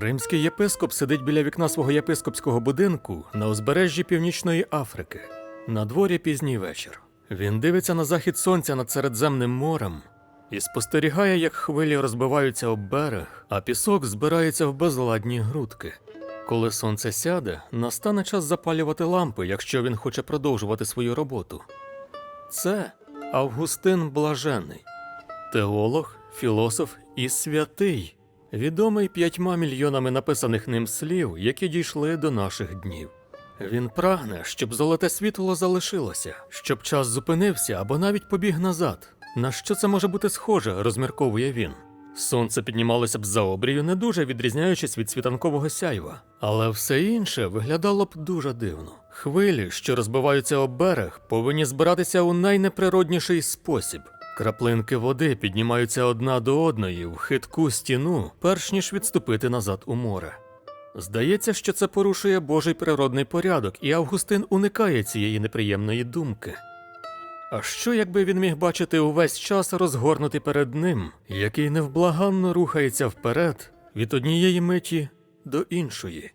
Римський єпископ сидить біля вікна свого єпископського будинку на узбережжі Північної Африки. На дворі пізній вечір. Він дивиться на захід сонця над Середземним морем і спостерігає, як хвилі розбиваються об берег, а пісок збирається в безладні грудки. Коли сонце сяде, настане час запалювати лампи, якщо він хоче продовжувати свою роботу. Це Августин Блажений, теолог, філософ і святий, відомий п'ятьма мільйонами написаних ним слів, які дійшли до наших днів. Він прагне, щоб золоте світло залишилося, щоб час зупинився або навіть побіг назад. На що це може бути схоже, розмірковує він. Сонце піднімалося б за обрію, не дуже відрізняючись від світанкового сяйва, але все інше виглядало б дуже дивно. Хвилі, що розбиваються об берег, повинні збиратися у найнеприродніший спосіб. Краплинки води піднімаються одна до одної в хитку стіну, перш ніж відступити назад у море. Здається, що це порушує Божий природний порядок, і Августин уникає цієї неприємної думки. А що, якби він міг бачити увесь час розгорнутий перед ним, який невблаганно рухається вперед від однієї миті до іншої?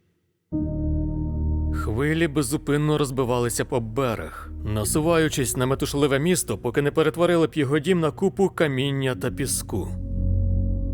Хвилі беззупинно розбивалися по берег, насуваючись на метушливе місто, поки не перетворили б його дім на купу каміння та піску.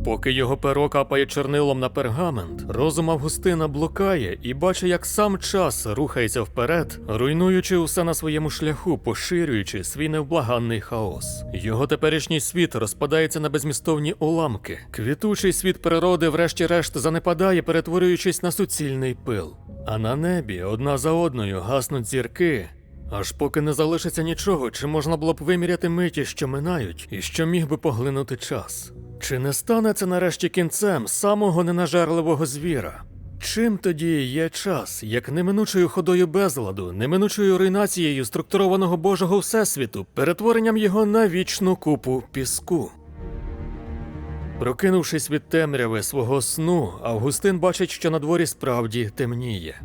Поки його перо капає чорнилом на пергамент, розум Августина блукає і бачить, як сам час рухається вперед, руйнуючи усе на своєму шляху, поширюючи свій невблаганний хаос. Його теперішній світ розпадається на безмістовні уламки. Квітучий світ природи, врешті-решт, занепадає, перетворюючись на суцільний пил. А на небі одна за одною гаснуть зірки, аж поки не залишиться нічого, чи можна було б виміряти миті, що минають, і що міг би поглинути час. Чи не стане це нарешті кінцем самого ненажерливого звіра? Чим тоді є час, як неминучою ходою безладу, неминучою руйнацією структурованого Божого Всесвіту, перетворенням його на вічну купу піску? Прокинувшись від темряви свого сну, Августин бачить, що на дворі справді темніє.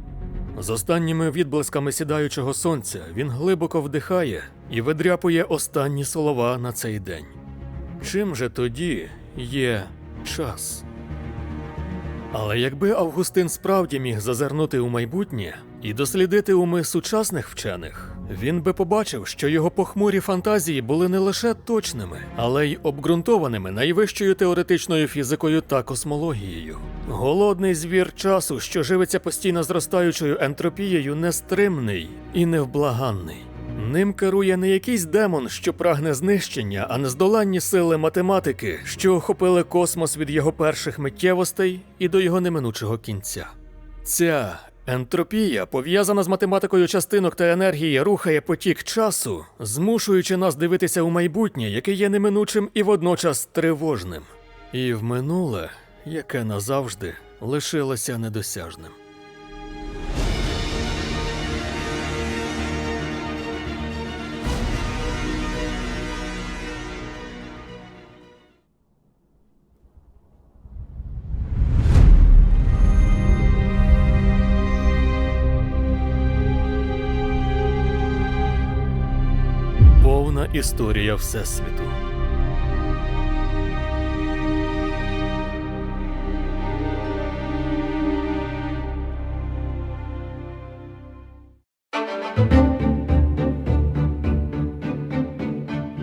З останніми відблисками сідаючого сонця він глибоко вдихає і видряпує останні слова на цей день. Чим же тоді є час? Але якби Августин справді міг зазирнути у майбутнє і дослідити уми сучасних вчених, він би побачив, що його похмурі фантазії були не лише точними, але й обґрунтованими найвищою теоретичною фізикою та космологією. Голодний звір часу, що живиться постійно зростаючою ентропією, нестримний і невблаганний. Ним керує не якийсь демон, що прагне знищення, а нездоланні сили математики, що охопили космос від його перших миттєвостей і до його неминучого кінця. Ця ентропія, пов'язана з математикою частинок та енергії, рухає потік часу, змушуючи нас дивитися у майбутнє, яке є неминучим і водночас тривожним, і в минуле, яке назавжди лишилося недосяжним. Повна історія Всесвіту.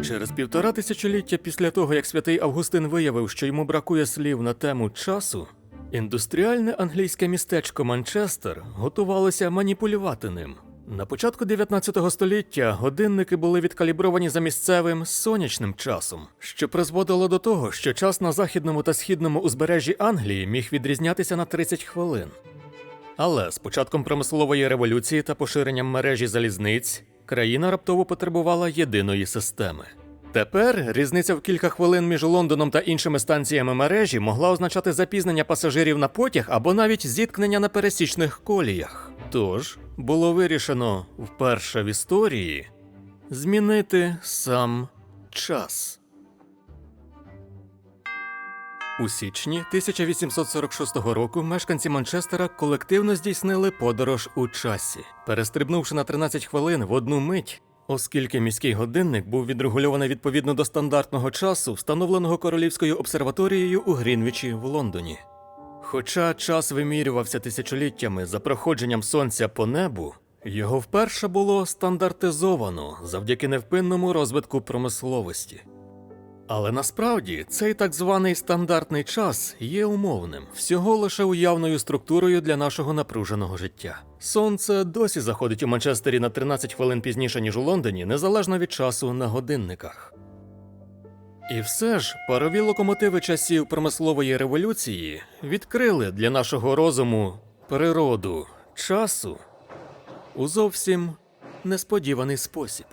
Через півтора тисячоліття після того, як святий Августин виявив, що йому бракує слів на тему часу, індустріальне англійське містечко Манчестер готувалося маніпулювати ним. На початку 19 століття годинники були відкалібровані за місцевим сонячним часом, що призводило до того, що час на західному та східному узбережжі Англії міг відрізнятися на 30 хвилин. Але з початком промислової революції та поширенням мережі залізниць країна раптово потребувала єдиної системи. Тепер різниця в кілька хвилин між Лондоном та іншими станціями мережі могла означати запізнення пасажирів на потяг або навіть зіткнення на пересічних коліях. Тож було вирішено вперше в історії змінити сам час. У січні 1846 року мешканці Манчестера колективно здійснили подорож у часі, перестрибнувши на 13 хвилин в одну мить, оскільки міський годинник був відрегульований відповідно до стандартного часу, встановленого королівською обсерваторією у Грінвічі в Лондоні. Хоча час вимірювався тисячоліттями за проходженням сонця по небу, його вперше було стандартизовано завдяки невпинному розвитку промисловості. Але насправді цей так званий стандартний час є умовним, всього лише уявною структурою для нашого напруженого життя. Сонце досі заходить у Манчестері на 13 хвилин пізніше, ніж у Лондоні, незалежно від часу на годинниках. І все ж парові локомотиви часів промислової революції відкрили для нашого розуму природу часу у зовсім несподіваний спосіб.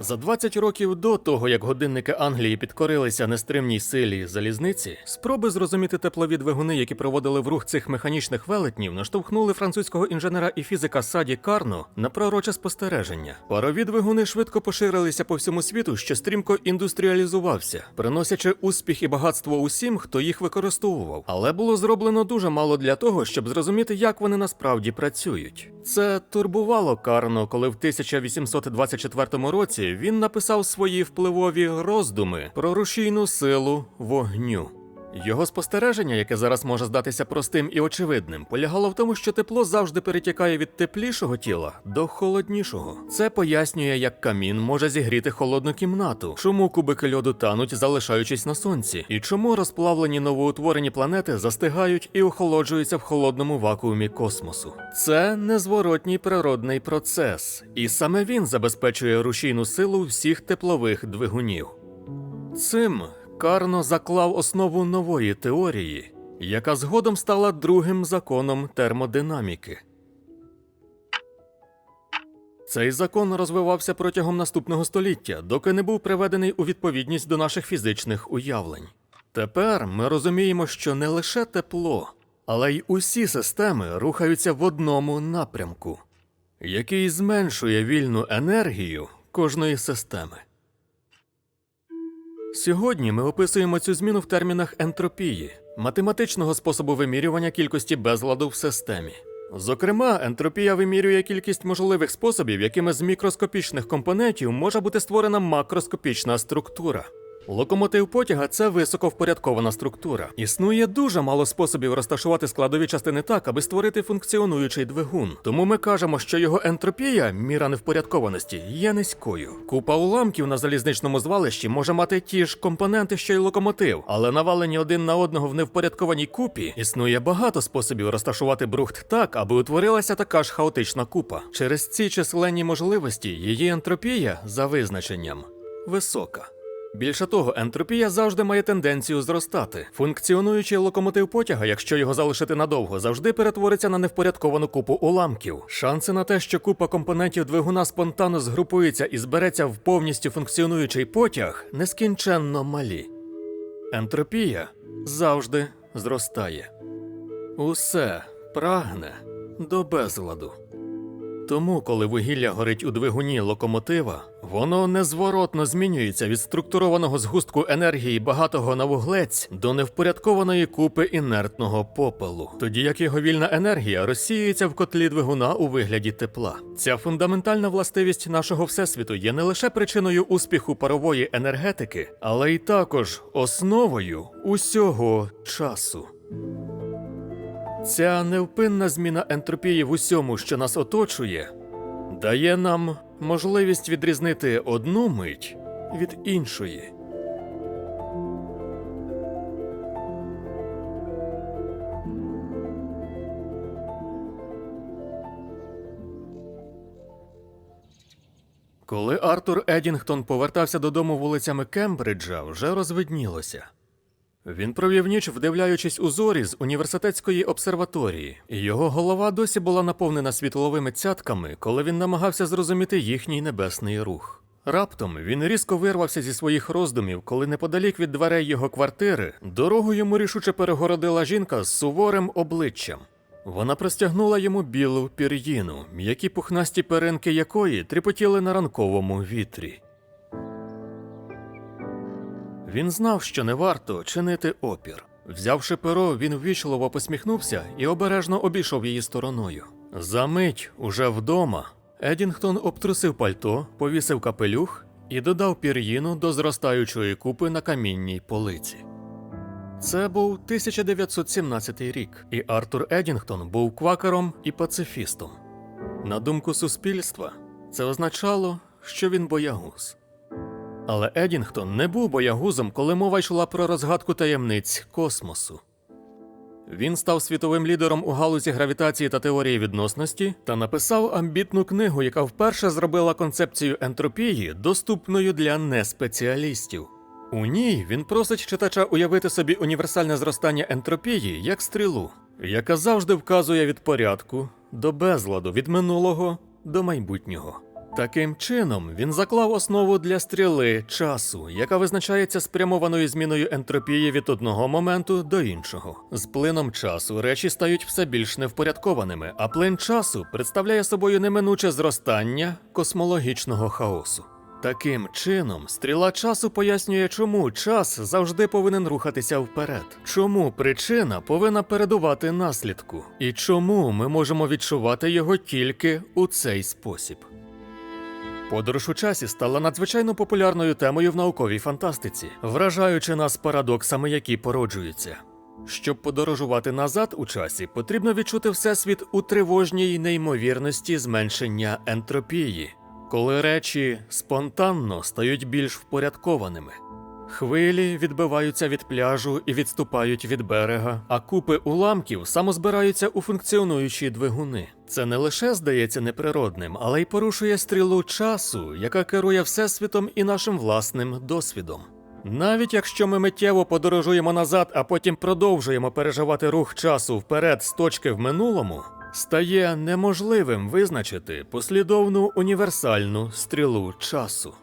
За 20 років до того, як годинники Англії підкорилися нестримній силі залізниці, спроби зрозуміти теплові двигуни, які проводили в рух цих механічних велетнів, наштовхнули французького інженера і фізика Саді Карно на пророче спостереження. Парові двигуни швидко поширилися по всьому світу, що стрімко індустріалізувався, приносячи успіх і багатство усім, хто їх використовував. Але було зроблено дуже мало для того, щоб зрозуміти, як вони насправді працюють. Це турбувало Карно, коли в 1824 році він написав свої впливові роздуми про рушійну силу вогню. Його спостереження, яке зараз може здатися простим і очевидним, полягало в тому, що тепло завжди перетікає від теплішого тіла до холоднішого. Це пояснює, як камін може зігріти холодну кімнату, чому кубики льоду тануть, залишаючись на сонці, і чому розплавлені новоутворені планети застигають і охолоджуються в холодному вакуумі космосу. Це незворотній природний процес, і саме він забезпечує рушійну силу всіх теплових двигунів. Цим Карно заклав основу нової теорії, яка згодом стала другим законом термодинаміки. Цей закон розвивався протягом наступного століття, доки не був приведений у відповідність до наших фізичних уявлень. Тепер ми розуміємо, що не лише тепло, але й усі системи рухаються в одному напрямку, який зменшує вільну енергію кожної системи. Сьогодні ми описуємо цю зміну в термінах ентропії, математичного способу вимірювання кількості безладу в системі. Зокрема, ентропія вимірює кількість можливих способів, якими з мікроскопічних компонентів може бути створена макроскопічна структура. Локомотив потяга це високовпорядкована структура. Існує дуже мало способів розташувати складові частини так, аби створити функціонуючий двигун. Тому ми кажемо, що його ентропія, міра невпорядкованості, є низькою. Купа уламків на залізничному звалищі може мати ті ж компоненти, що й локомотив, але навалені один на одного в невпорядкованій купі існує багато способів розташувати брухт так, аби утворилася така ж хаотична купа. Через ці численні можливості її ентропія за визначенням висока. Більше того, ентропія завжди має тенденцію зростати. Функціонуючий локомотив потяга, якщо його залишити надовго, завжди перетвориться на невпорядковану купу уламків. Шанси на те, що купа компонентів двигуна спонтанно згрупується і збереться в повністю функціонуючий потяг, нескінченно малі. Ентропія завжди зростає. Усе прагне до безладу. Тому, коли вугілля горить у двигуні локомотива, воно незворотно змінюється від структурованого згустку енергії багатого на вуглець до невпорядкованої купи інертного попелу, тоді як його вільна енергія розсіюється в котлі двигуна у вигляді тепла. Ця фундаментальна властивість нашого всесвіту є не лише причиною успіху парової енергетики, але й також основою усього часу. Ця невпинна зміна ентропії в усьому, що нас оточує, дає нам можливість відрізнити одну мить від іншої. Коли Артур Едінгтон повертався додому вулицями Кембриджа, вже розвиднілося. Він провів ніч, вдивляючись у зорі з університетської обсерваторії, його голова досі була наповнена світловими цятками, коли він намагався зрозуміти їхній небесний рух. Раптом він різко вирвався зі своїх роздумів, коли неподалік від дверей його квартири дорогу йому рішуче перегородила жінка з суворим обличчям. Вона простягнула йому білу пір'їну, м'які пухнасті перинки якої тріпотіли на ранковому вітрі. Він знав, що не варто чинити опір. Взявши перо, він ввічливо посміхнувся і обережно обійшов її стороною. За мить, уже вдома, Едінгтон обтрусив пальто, повісив капелюх і додав пір'їну до зростаючої купи на камінній полиці. Це був 1917 рік, і Артур Едінгтон був квакером і пацифістом. На думку суспільства, це означало, що він боягуз. Але Едінгтон не був боягузом, коли мова йшла про розгадку таємниць космосу. Він став світовим лідером у галузі гравітації та теорії відносності та написав амбітну книгу, яка вперше зробила концепцію ентропії доступною для неспеціалістів. У ній він просить читача уявити собі універсальне зростання ентропії як стрілу, яка завжди вказує від порядку до безладу, від минулого до майбутнього. Таким чином, він заклав основу для стріли часу, яка визначається спрямованою зміною ентропії від одного моменту до іншого. З плином часу речі стають все більш невпорядкованими, а плин часу представляє собою неминуче зростання космологічного хаосу. Таким чином, стріла часу пояснює, чому час завжди повинен рухатися вперед, чому причина повинна передувати наслідку, і чому ми можемо відчувати його тільки у цей спосіб. Подорож у часі стала надзвичайно популярною темою в науковій фантастиці, вражаючи нас парадоксами, які породжуються. Щоб подорожувати назад у часі, потрібно відчути всесвіт у тривожній неймовірності зменшення ентропії, коли речі спонтанно стають більш впорядкованими. Хвилі відбиваються від пляжу і відступають від берега, а купи уламків самозбираються у функціонуючі двигуни. Це не лише здається неприродним, але й порушує стрілу часу, яка керує всесвітом і нашим власним досвідом. Навіть якщо ми миттєво подорожуємо назад, а потім продовжуємо переживати рух часу вперед з точки в минулому, стає неможливим визначити послідовну універсальну стрілу часу.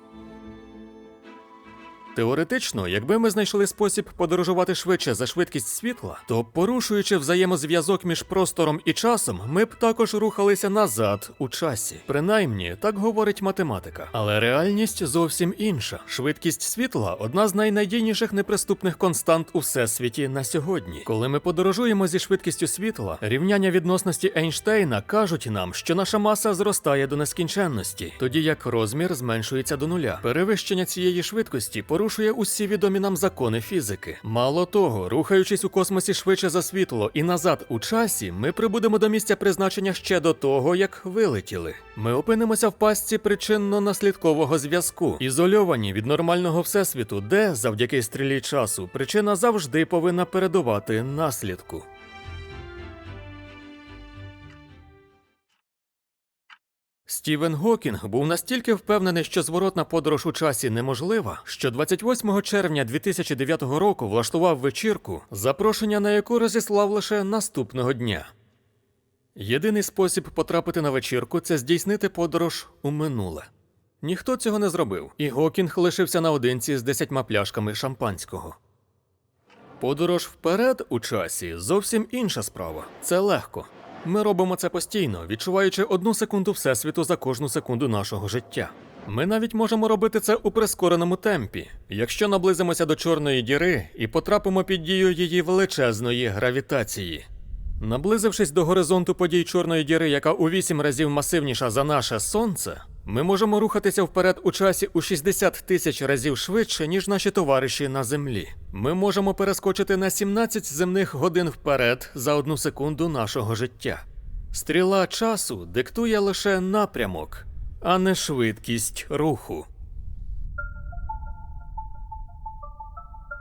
Теоретично, якби ми знайшли спосіб подорожувати швидше за швидкість світла, то порушуючи взаємозв'язок між простором і часом, ми б також рухалися назад у часі. Принаймні, так говорить математика. Але реальність зовсім інша. Швидкість світла одна з найнадійніших неприступних констант у всесвіті на сьогодні. Коли ми подорожуємо зі швидкістю світла, рівняння відносності Ейнштейна кажуть нам, що наша маса зростає до нескінченності, тоді як розмір зменшується до нуля. Перевищення цієї швидкості порушує усі відомі нам закони фізики. Мало того, рухаючись у космосі швидше за світло і назад у часі, ми прибудемо до місця призначення ще до того, як вилетіли. Ми опинимося в пастці причинно-наслідкового зв'язку, ізольовані від нормального всесвіту, де, завдяки стрілі часу, причина завжди повинна передувати наслідку. Стівен Гокінг був настільки впевнений, що зворотна подорож у часі неможлива, що 28 червня 2009 року влаштував вечірку, запрошення на яку розіслав лише наступного дня. Єдиний спосіб потрапити на вечірку це здійснити подорож у минуле. Ніхто цього не зробив, і Гокінг лишився наодинці з десятьма пляшками шампанського. Подорож вперед у часі зовсім інша справа. Це легко. Ми робимо це постійно, відчуваючи одну секунду всесвіту за кожну секунду нашого життя. Ми навіть можемо робити це у прискореному темпі, якщо наблизимося до чорної діри і потрапимо під дію її величезної гравітації. Наблизившись до горизонту подій чорної діри, яка у вісім разів масивніша за наше сонце, ми можемо рухатися вперед у часі у 60 тисяч разів швидше, ніж наші товариші на землі. Ми можемо перескочити на 17 земних годин вперед за одну секунду нашого життя. Стріла часу диктує лише напрямок, а не швидкість руху.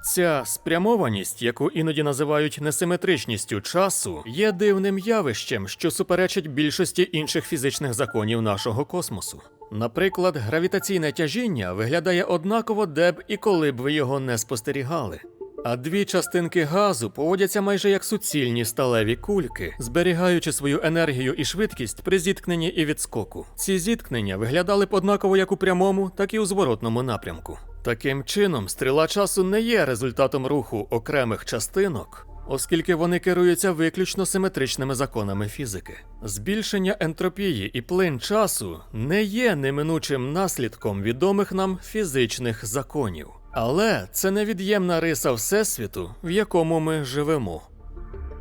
Ця спрямованість, яку іноді називають несиметричністю часу, є дивним явищем, що суперечить більшості інших фізичних законів нашого космосу. Наприклад, гравітаційне тяжіння виглядає однаково, де б і коли б ви його не спостерігали. А дві частинки газу поводяться майже як суцільні сталеві кульки, зберігаючи свою енергію і швидкість при зіткненні і відскоку. Ці зіткнення виглядали б однаково як у прямому, так і у зворотному напрямку. Таким чином, стріла часу не є результатом руху окремих частинок, оскільки вони керуються виключно симетричними законами фізики. Збільшення ентропії і плин часу не є неминучим наслідком відомих нам фізичних законів. Але це невід'ємна риса Всесвіту, в якому ми живемо.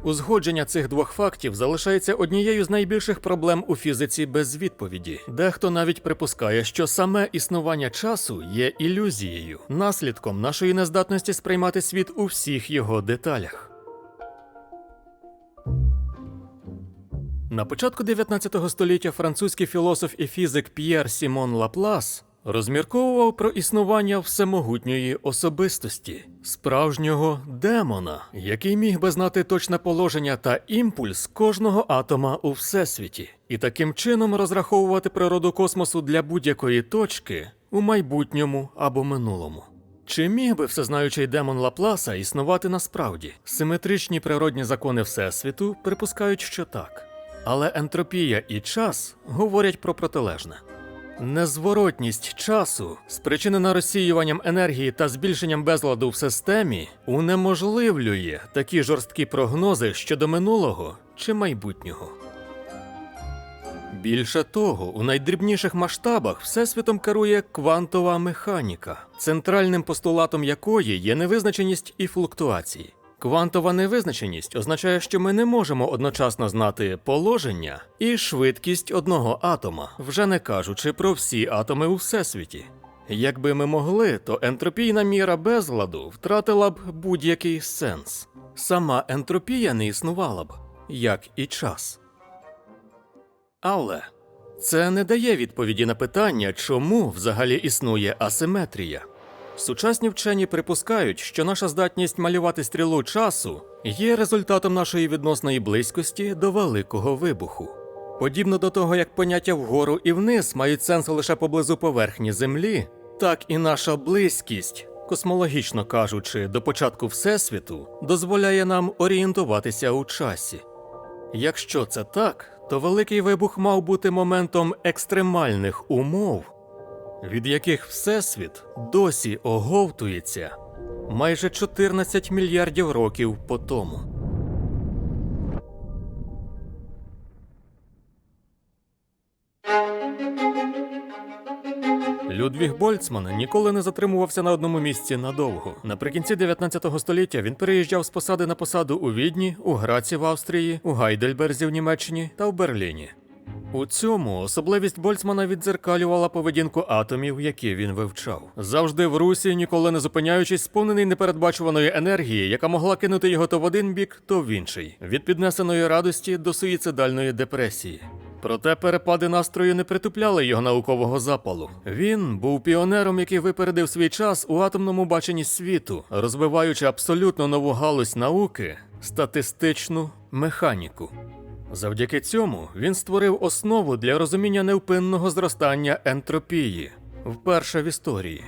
Узгодження цих двох фактів залишається однією з найбільших проблем у фізиці без відповіді. Дехто навіть припускає, що саме існування часу є ілюзією, наслідком нашої нездатності сприймати світ у всіх його деталях. На початку 19 століття французький філософ і фізик П'єр Сімон Лаплас розмірковував про існування всемогутньої особистості, справжнього демона, який міг би знати точне положення та імпульс кожного атома у всесвіті, і таким чином розраховувати природу космосу для будь-якої точки у майбутньому або минулому. Чи міг би всезнаючий демон Лапласа існувати насправді? Симетричні природні закони Всесвіту припускають, що так. Але ентропія і час говорять про протилежне. Незворотність часу, спричинена розсіюванням енергії та збільшенням безладу в системі, унеможливлює такі жорсткі прогнози щодо минулого чи майбутнього. Більше того, у найдрібніших масштабах всесвітом керує квантова механіка, центральним постулатом якої є невизначеність і флуктуації. Квантова невизначеність означає, що ми не можемо одночасно знати положення і швидкість одного атома, вже не кажучи про всі атоми у всесвіті. Якби ми могли, то ентропійна міра безладу втратила б будь-який сенс. Сама ентропія не існувала б, як і час. Але це не дає відповіді на питання, чому взагалі існує асиметрія. Сучасні вчені припускають, що наша здатність малювати стрілу часу є результатом нашої відносної близькості до великого вибуху. Подібно до того, як поняття вгору і вниз мають сенс лише поблизу поверхні Землі, так і наша близькість, космологічно кажучи, до початку Всесвіту, дозволяє нам орієнтуватися у часі. Якщо це так, то великий вибух мав бути моментом екстремальних умов, від яких Всесвіт досі оговтується майже 14 мільярдів років по тому. Людвіг Больцман ніколи не затримувався на одному місці надовго. Наприкінці 19 століття він переїжджав з посади на посаду у Відні, у Граці в Австрії, у Гайдельберзі в Німеччині та в Берліні. У цьому особливість Больцмана віддзеркалювала поведінку атомів, які він вивчав. Завжди в русі, ніколи не зупиняючись, сповнений непередбачуваної енергії, яка могла кинути його то в один бік, то в інший, від піднесеної радості до суїцидальної депресії. Проте перепади настрою не притупляли його наукового запалу. Він був піонером, який випередив свій час у атомному баченні світу, розвиваючи абсолютно нову галузь науки статистичну механіку. Завдяки цьому він створив основу для розуміння невпинного зростання ентропії вперше в історії.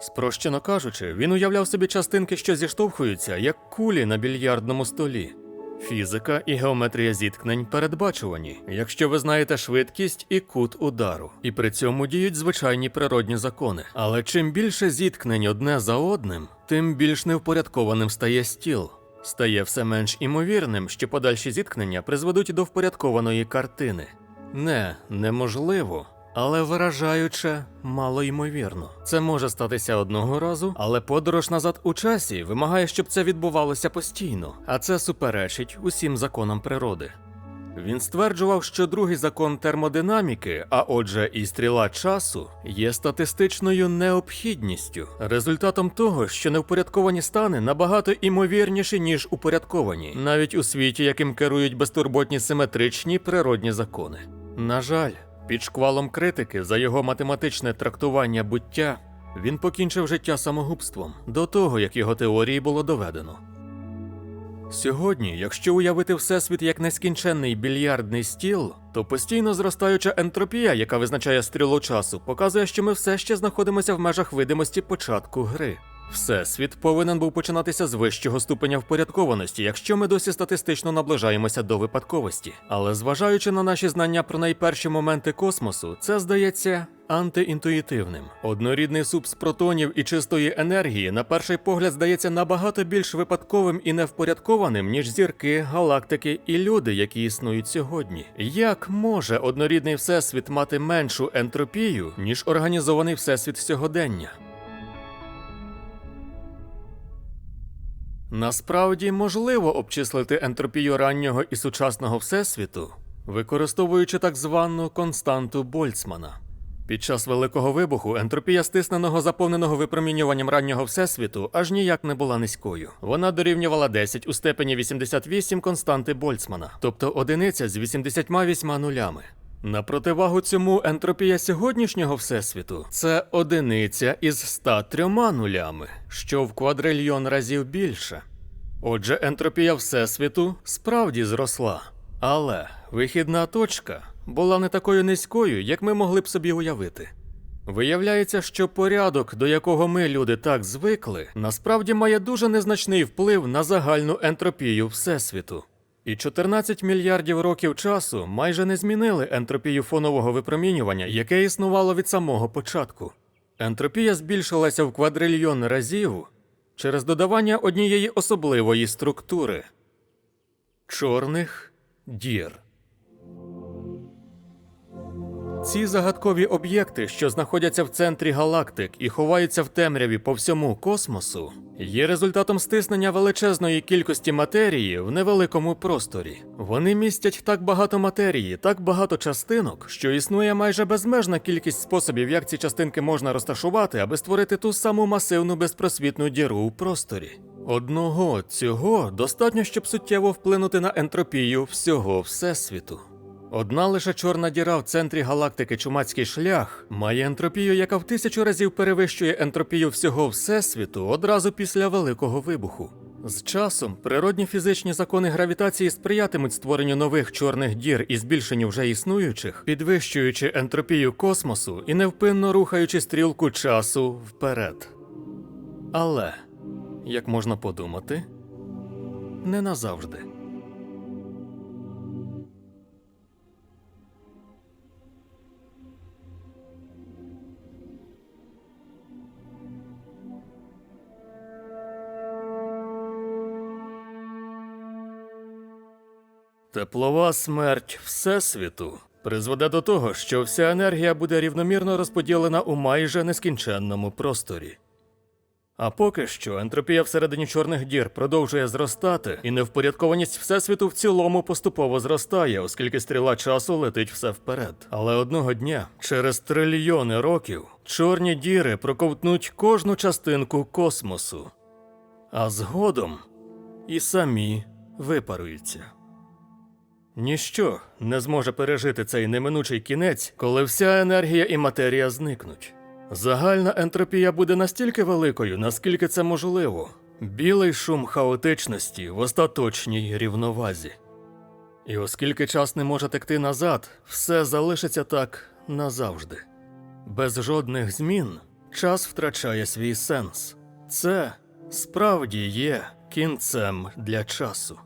Спрощено кажучи, він уявляв собі частинки, що зіштовхуються, як кулі на більярдному столі. Фізика і геометрія зіткнень передбачувані, якщо ви знаєте швидкість і кут удару, і при цьому діють звичайні природні закони. Але чим більше зіткнень одне за одним, тим більш невпорядкованим стає стіл. Стає все менш імовірним, що подальші зіткнення призведуть до впорядкованої картини. Не, неможливо, але вражаюче малоймовірно. Це може статися одного разу, але подорож назад у часі вимагає, щоб це відбувалося постійно, а це суперечить усім законам природи. Він стверджував, що другий закон термодинаміки, а отже, і стріла часу, є статистичною необхідністю, результатом того, що невпорядковані стани набагато імовірніші, ніж упорядковані, навіть у світі, яким керують безтурботні симетричні природні закони. На жаль, під шквалом критики за його математичне трактування буття він покінчив життя самогубством до того, як його теорії було доведено. Сьогодні, якщо уявити всесвіт як нескінченний більярдний стіл, то постійно зростаюча ентропія, яка визначає стрілу часу, показує, що ми все ще знаходимося в межах видимості початку гри. Всесвіт повинен був починатися з вищого ступеня впорядкованості, якщо ми досі статистично наближаємося до випадковості. Але зважаючи на наші знання про найперші моменти космосу, це здається антиінтуїтивним. Однорідний суп з протонів і чистої енергії, на перший погляд, здається набагато більш випадковим і невпорядкованим, ніж зірки, галактики і люди, які існують сьогодні. Як може однорідний всесвіт мати меншу ентропію, ніж організований всесвіт сьогодення? Насправді можливо обчислити ентропію раннього і сучасного всесвіту, використовуючи так звану константу Больцмана. Під час Великого вибуху ентропія стисненого заповненого випромінюванням раннього всесвіту аж ніяк не була низькою. Вона дорівнювала 10 у степені 88 константи Больцмана, тобто одиниця з 88 нулями. На противагу цьому ентропія сьогоднішнього всесвіту це одиниця із 103 нулями, що в квадрильйон разів більше. Отже, ентропія всесвіту справді зросла. Але вихідна точка була не такою низькою, як ми могли б собі уявити. Виявляється, що порядок, до якого ми, люди, так звикли, насправді має дуже незначний вплив на загальну ентропію Всесвіту. І 14 мільярдів років часу майже не змінили ентропію фонового випромінювання, яке існувало від самого початку. Ентропія збільшилася в квадрильйон разів через додавання однієї особливої структури чорних дір. Ці загадкові об'єкти, що знаходяться в центрі галактик і ховаються в темряві по всьому космосу, є результатом стиснення величезної кількості матерії в невеликому просторі. Вони містять так багато матерії, так багато частинок, що існує майже безмежна кількість способів, як ці частинки можна розташувати, аби створити ту саму масивну безпросвітну діру у просторі. Одного цього достатньо, щоб суттєво вплинути на ентропію всього всесвіту. Одна лише чорна діра в центрі галактики Чумацький шлях має ентропію, яка в тисячу разів перевищує ентропію всього Всесвіту одразу після Великого вибуху. З часом природні фізичні закони гравітації сприятимуть створенню нових чорних дір і збільшенню вже існуючих, підвищуючи ентропію космосу і невпинно рухаючи стрілку часу вперед. Але, як можна подумати, не назавжди. Теплова смерть Всесвіту призведе до того, що вся енергія буде рівномірно розподілена у майже нескінченному просторі. А поки що ентропія всередині чорних дір продовжує зростати, і невпорядкованість Всесвіту в цілому поступово зростає, оскільки стріла часу летить все вперед. Але одного дня, через трильйони років, чорні діри проковтнуть кожну частинку космосу, а згодом і самі випаруються. Ніщо не зможе пережити цей неминучий кінець, коли вся енергія і матерія зникнуть. Загальна ентропія буде настільки великою, наскільки це можливо. Білий шум хаотичності в остаточній рівновазі. І оскільки час не може текти назад, все залишиться так назавжди. Без жодних змін час втрачає свій сенс. Це справді є кінцем для часу.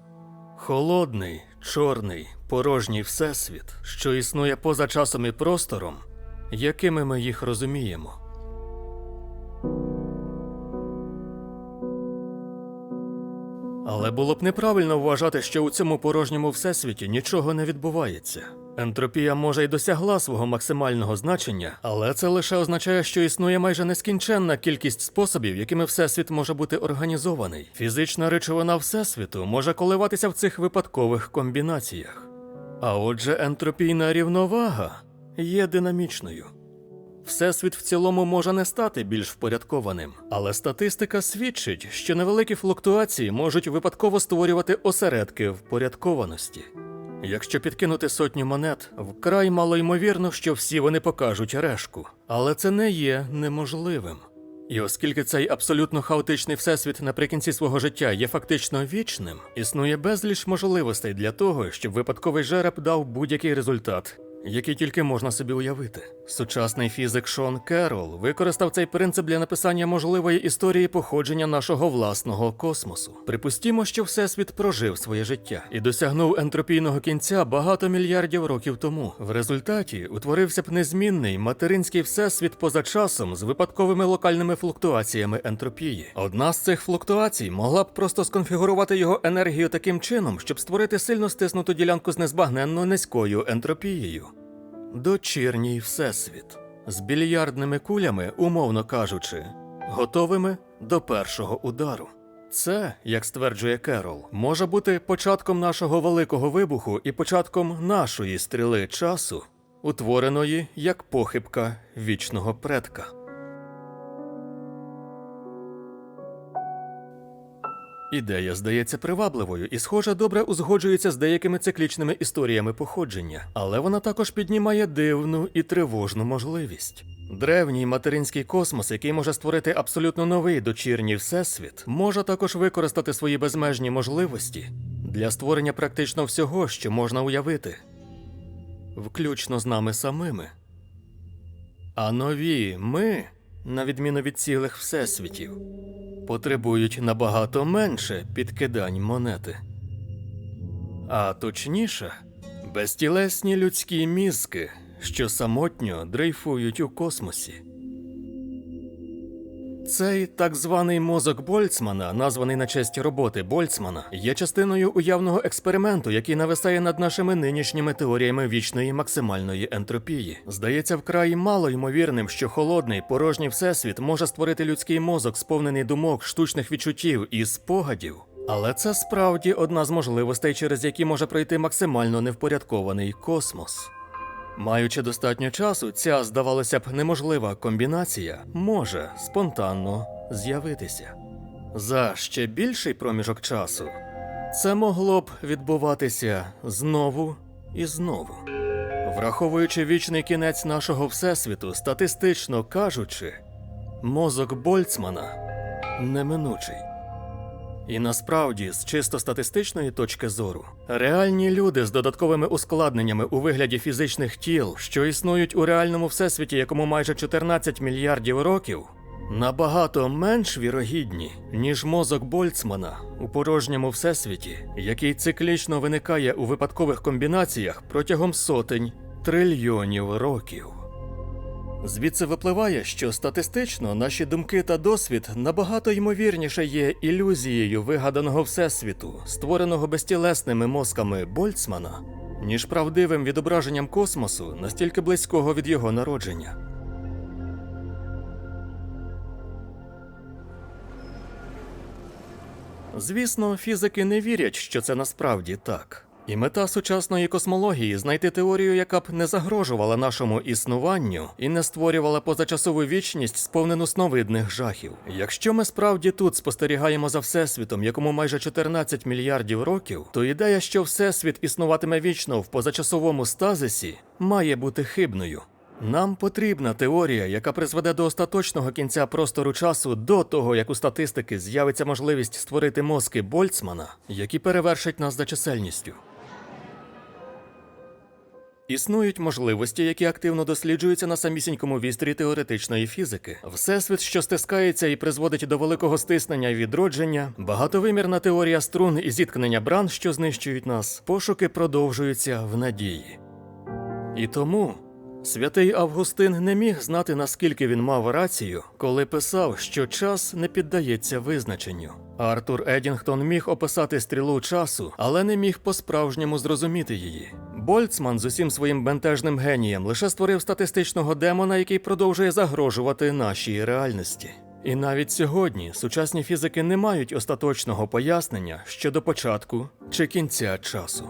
Холодний, чорний, порожній всесвіт, що існує поза часом і простором, якими ми їх розуміємо. Але було б неправильно вважати, що у цьому порожньому всесвіті нічого не відбувається. Ентропія може й досягла свого максимального значення, але це лише означає, що існує майже нескінченна кількість способів, якими всесвіт може бути організований. Фізична речовина всесвіту може коливатися в цих випадкових комбінаціях. А отже, ентропійна рівновага є динамічною. Всесвіт в цілому може не стати більш впорядкованим, але статистика свідчить, що невеликі флуктуації можуть випадково створювати осередки впорядкованості. Якщо підкинути сотню монет, вкрай мало ймовірно, що всі вони покажуть решку, але це не є неможливим. І оскільки цей абсолютно хаотичний всесвіт наприкінці свого життя є фактично вічним, існує безліч можливостей для того, щоб випадковий жереб дав будь-який результат, який тільки можна собі уявити. Сучасний фізик Шон Керрол використав цей принцип для написання можливої історії походження нашого власного космосу. Припустімо, що всесвіт прожив своє життя і досягнув ентропійного кінця багато мільярдів років тому. В результаті утворився б незмінний материнський всесвіт поза часом з випадковими локальними флуктуаціями ентропії. Одна з цих флуктуацій могла б просто сконфігурувати його енергію таким чином, щоб створити сильно стиснуту ділянку з незбагненно низькою ентропією. Дочірній всесвіт з більярдними кулями, умовно кажучи, готовими до першого удару. Це, як стверджує Керол, може бути початком нашого великого вибуху і початком нашої стріли часу, утвореної як похибка вічного предка. Ідея здається привабливою і, схоже, добре узгоджується з деякими циклічними історіями походження, але вона також піднімає дивну і тривожну можливість. Древній материнський космос, який може створити абсолютно новий дочірній всесвіт, може також використати свої безмежні можливості для створення практично всього, що можна уявити, включно з нами самими. А нові ми, на відміну від цілих всесвітів, потребують набагато менше підкидань монети. А точніше, безтілесні людські мізки, що самотньо дрейфують у космосі. Цей так званий мозок Больцмана, названий на честь роботи Больцмана, є частиною уявного експерименту, який нависає над нашими нинішніми теоріями вічної максимальної ентропії. Здається вкрай мало ймовірним, що холодний порожній всесвіт може створити людський мозок, сповнений думок, штучних відчуттів і спогадів. Але це справді одна з можливостей, через які може пройти максимально невпорядкований космос. Маючи достатньо часу, ця, здавалося б, неможлива комбінація може спонтанно з'явитися. За ще більший проміжок часу це могло б відбуватися знову і знову. Враховуючи вічний кінець нашого всесвіту, статистично кажучи, мозок Больцмана неминучий. І насправді, з чисто статистичної точки зору, реальні люди з додатковими ускладненнями у вигляді фізичних тіл, що існують у реальному всесвіті, якому майже 14 мільярдів років, набагато менш вірогідні, ніж мозок Больцмана у порожньому всесвіті, який циклічно виникає у випадкових комбінаціях протягом сотень трильйонів років. Звідси випливає, що статистично наші думки та досвід набагато ймовірніше є ілюзією вигаданого всесвіту, створеного безтілесними мозками Больцмана, ніж правдивим відображенням космосу, настільки близького від його народження. Звісно, фізики не вірять, що це насправді так. І мета сучасної космології знайти теорію, яка б не загрожувала нашому існуванню і не створювала позачасову вічність, сповнену сновидних жахів. Якщо ми справді тут спостерігаємо за всесвітом, якому майже 14 мільярдів років, то ідея, що всесвіт існуватиме вічно в позачасовому стазисі, має бути хибною. Нам потрібна теорія, яка призведе до остаточного кінця простору часу до того, як у статистики з'явиться можливість створити мозки Больцмана, які перевершать нас за чисельністю. Існують можливості, які активно досліджуються на самісінькому вістрі теоретичної фізики. Всесвіт, що стискається і призводить до великого стиснення і відродження, багатовимірна теорія струн і зіткнення бран, що знищують нас, пошуки продовжуються в надії. І тому святий Августин не міг знати, наскільки він мав рацію, коли писав, що час не піддається визначенню. Артур Едінгтон міг описати стрілу часу, але не міг по-справжньому зрозуміти її. Больцман з усім своїм бентежним генієм лише створив статистичного демона, який продовжує загрожувати нашій реальності. І навіть сьогодні сучасні фізики не мають остаточного пояснення щодо початку чи кінця часу.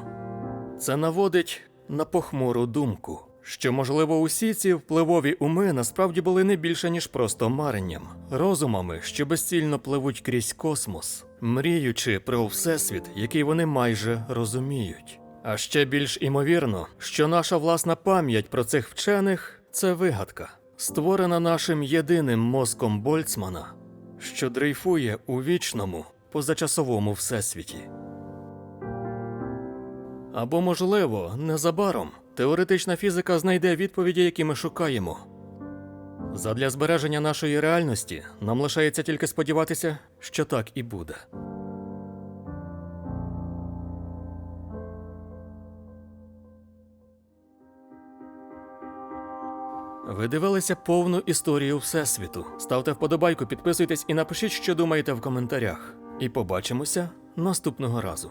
Це наводить на похмуру думку, що, можливо, усі ці впливові уми насправді були не більше, ніж просто маренням, розумами, що безцільно пливуть крізь космос, мріючи про всесвіт, який вони майже розуміють. А ще більш імовірно, що наша власна пам'ять про цих вчених це вигадка, створена нашим єдиним мозком Больцмана, що дрейфує у вічному позачасовому всесвіті. Або, можливо, незабаром теоретична фізика знайде відповіді, які ми шукаємо. Задля збереження нашої реальності нам лишається тільки сподіватися, що так і буде. Ви дивилися повну історію Всесвіту. Ставте вподобайку, підписуйтесь і напишіть, що думаєте в коментарях. І побачимося наступного разу.